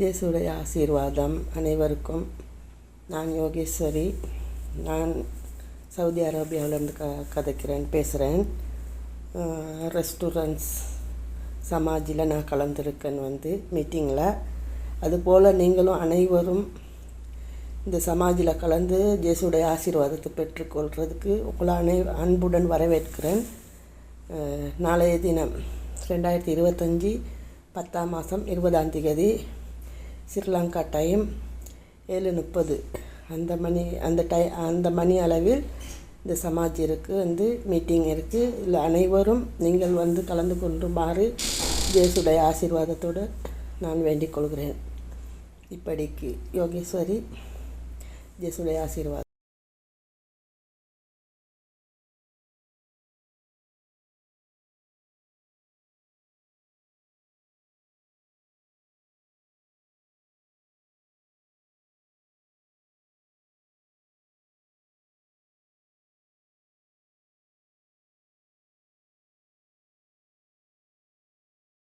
இயேசுடைய ஆசீர்வாதம் அனைவருக்கும். நான் யோகேஸ்வரி. நான் சவுதி அரேபியாவிலேருந்து க கதைக்கிறேன் பேசுகிறேன் ரெஸ்டாரண்ட்ஸ் சமாஜில் நான் கலந்துருக்கேன் வந்து மீட்டிங்கில் அதுபோல் நீங்களும் அனைவரும் இந்த சமாஜில் கலந்து ஜேசுடைய ஆசீர்வாதத்தை பெற்றுக்கொள்கிறதுக்கு உங்களை அனை அன்புடன் வரவேற்கிறேன். நாளைய தினம் ரெண்டாயிரத்தி இருபத்தஞ்சி பத்தாம் மாதம் இருபதாம் தேதி ஸ்ரீலங்கா டைம் ஏழு முப்பது. அந்த மணி அந்த டை அந்த மணி அளவில் இந்த சமாஜிற்கு வந்து மீட்டிங் இருக்குது இதில் அனைவரும் நீங்கள் வந்து கலந்து கொண்டுமாறு ஜேசுடைய ஆசீர்வாதத்தோடு நான் வேண்டிக் கொள்கிறேன். இப்படிக்கு யோகேஸ்வரி ஜேசுடைய ஆசீர்வாதம்.